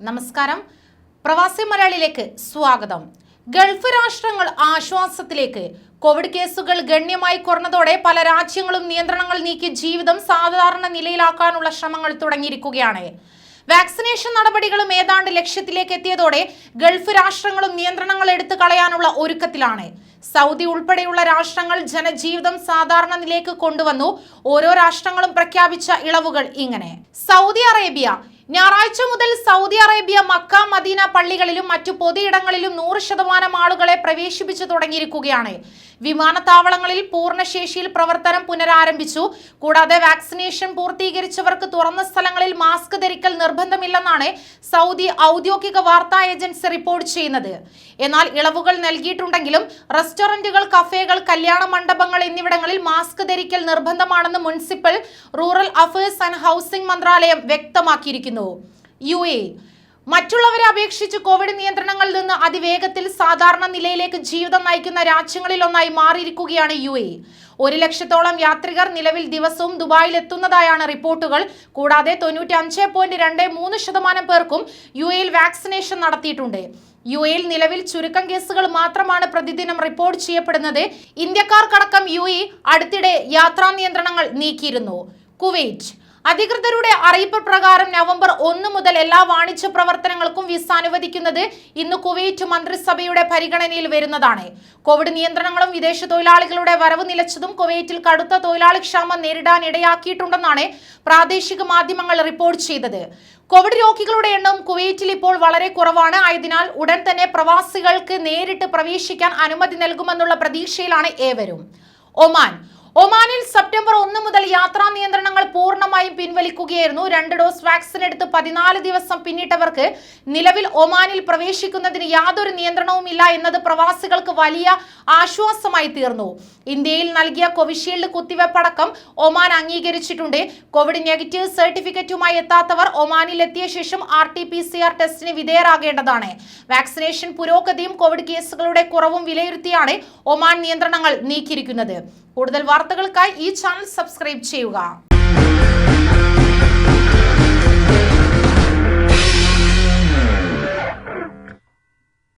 നമസ്കാരം. പ്രവാസി മലയാളിയിലേക്ക് സ്വാഗതം. ഗൾഫ് രാഷ്ട്രങ്ങൾ ആശ്വാസത്തിലേക്ക്. കോവിഡ് കേസുകൾ ഗണ്യമായി കുറഞ്ഞതോടെ പല രാജ്യങ്ങളും നിയന്ത്രണങ്ങൾ നീക്കി ജീവിതം സാധാരണ നിലയിലാക്കാനുള്ള ശ്രമങ്ങൾ തുടങ്ങിയിരിക്കുകയാണ്. വാക്സിനേഷൻ നടപടികളും ഏതാണ്ട് ലക്ഷ്യത്തിലേക്ക് എത്തിയതോടെ ഗൾഫ് രാഷ്ട്രങ്ങളും നിയന്ത്രണങ്ങൾ എടുത്തു കളയാനുള്ള ഒരുക്കത്തിലാണ്. സൗദി ഉൾപ്പെടെയുള്ള രാഷ്ട്രങ്ങൾ ജനജീവിതം സാധാരണ നിലയ്ക്ക് കൊണ്ടുവന്നു. ഓരോ രാഷ്ട്രങ്ങളും പ്രഖ്യാപിച്ച ഇളവുകൾ ഇങ്ങനെ. സൗദി അറേബ്യ ഞായറാഴ്ച മുതൽ സൗദി അറേബ്യ മക്ക മദീന പള്ളികളിലും മറ്റു പൊതുയിടങ്ങളിലും നൂറ് ശതമാനം ആളുകളെ പ്രവേശിപ്പിച്ചു തുടങ്ങിയിരിക്കുകയാണ്. വിമാനത്താവളങ്ങളിൽ പൂർണശേഷിയിൽ പ്രവർത്തനം പുനരാരംഭിച്ചു. കൂടാതെ വാക്സിനേഷൻ പൂർത്തീകരിച്ചവർക്ക് തുറന്ന സ്ഥലങ്ങളിൽ മാസ്ക് ധരിക്കൽ നിർബന്ധമില്ലെന്നാണ് സൗദി ഔദ്യോഗിക വാർത്താ ഏജൻസി റിപ്പോർട്ട് ചെയ്യുന്നത്. എന്നാൽ ഇളവുകൾ നൽകിയിട്ടുണ്ടെങ്കിലും റെസ്റ്റോറന്റുകൾ കഫേകൾ കല്യാണ മണ്ഡപങ്ങൾ എന്നിവിടങ്ങളിൽ മാസ്ക് ധരിക്കൽ നിർബന്ധമാണെന്ന് municipal rural affairs and housing മന്ത്രാലയം വ്യക്തമാക്കിയിരിക്കുന്നു. യു മറ്റുള്ളവരെ അപേക്ഷിച്ച് കോവിഡ് നിയന്ത്രണങ്ങളിൽ നിന്ന് അതിവേഗത്തിൽ സാധാരണ നിലയിലേക്ക് ജീവിതം നയിക്കുന്ന രാജ്യങ്ങളിലൊന്നായി മാറിയിരിക്കുകയാണ് യു എ. ഒരു ലക്ഷത്തോളം യാത്രികർ നിലവിൽ ദിവസവും ദുബായിൽ എത്തുന്നതായാണ് റിപ്പോർട്ടുകൾ. കൂടാതെ തൊണ്ണൂറ്റി അഞ്ച് പോയിന്റ് രണ്ട് മൂന്ന് ശതമാനം പേർക്കും യു എയിൽ വാക്സിനേഷൻ നടത്തിയിട്ടുണ്ട്. യു എയിൽ നിലവിൽ ചുരുക്കം കേസുകൾ മാത്രമാണ് പ്രതിദിനം റിപ്പോർട്ട് ചെയ്യപ്പെടുന്നത്. ഇന്ത്യക്കാർക്കടക്കം യു എ അടുത്തിടെ യാത്രാ നിയന്ത്രണങ്ങൾ നീക്കിയിരുന്നു. കുവൈറ്റ്. അധികൃതരുടെ അറിയിപ്പ് പ്രകാരം നവംബർ ഒന്ന് മുതൽ എല്ലാ വാണിജ്യ പ്രവർത്തനങ്ങൾക്കും വിസ അനുവദിക്കുന്നത് ഇന്ന് കുവൈറ്റ് മന്ത്രിസഭയുടെ പരിഗണനയിൽ വരുന്നതാണ്. കോവിഡ് നിയന്ത്രണങ്ങളും വിദേശ തൊഴിലാളികളുടെ വരവ് നിലച്ചതും കുവൈറ്റിൽ കടുത്ത തൊഴിലാളി ക്ഷാമം നേരിടാൻ ഇടയാക്കിയിട്ടുണ്ടെന്നാണ് പ്രാദേശിക മാധ്യമങ്ങൾ റിപ്പോർട്ട് ചെയ്തത്. കോവിഡ് രോഗികളുടെ എണ്ണം കുവൈറ്റിൽ ഇപ്പോൾ വളരെ കുറവാണ്. ആയതിനാൽ ഉടൻ തന്നെ പ്രവാസികൾക്ക് നേരിട്ട് പ്രവേശിക്കാൻ അനുമതി നൽകുമെന്നുള്ള പ്രതീക്ഷയിലാണ് ഏവരും. ഒമാൻ ഒമാനിൽ സെപ്റ്റംബർ ഒന്ന് മുതൽ യാത്രാ നിയന്ത്രണങ്ങൾ പൂർണമായും പിൻവലിക്കുകയായിരുന്നു. രണ്ട് ഡോസ് വാക്സിൻ എടുത്ത് പതിനാല് ദിവസം പിന്നിട്ടവർക്ക് നിലവിൽ ഒമാനിൽ പ്രവേശിക്കുന്നതിന് യാതൊരു നിയന്ത്രണവുമില്ല എന്നത് പ്രവാസികൾക്ക് വലിയ ആശ്വാസമായി തീർന്നു. ഇന്ത്യയിൽ നൽകിയ കോവിഷീൽഡ് കുത്തിവെപ്പടക്കം ഒമാൻ അംഗീകരിച്ചിട്ടുണ്ട്. കോവിഡ് നെഗറ്റീവ് സർട്ടിഫിക്കറ്റുമായി എത്താത്തവർ ഒമാനിൽ എത്തിയ ശേഷം R T P C R ടെസ്റ്റിന് വിധേയരാകേണ്ടതാണ്. വാക്സിനേഷൻ പുരോഗതിയും കോവിഡ് കേസുകളുടെ കുറവും വിലയിരുത്തിയാണ് ഒമാൻ നിയന്ത്രണങ്ങൾ നീക്കിയിരിക്കുന്നത്. കൂടുതൽ വാർത്തകൾക്കായി ഈ ചാനൽ സബ്സ്ക്രൈബ് ചെയ്യുക.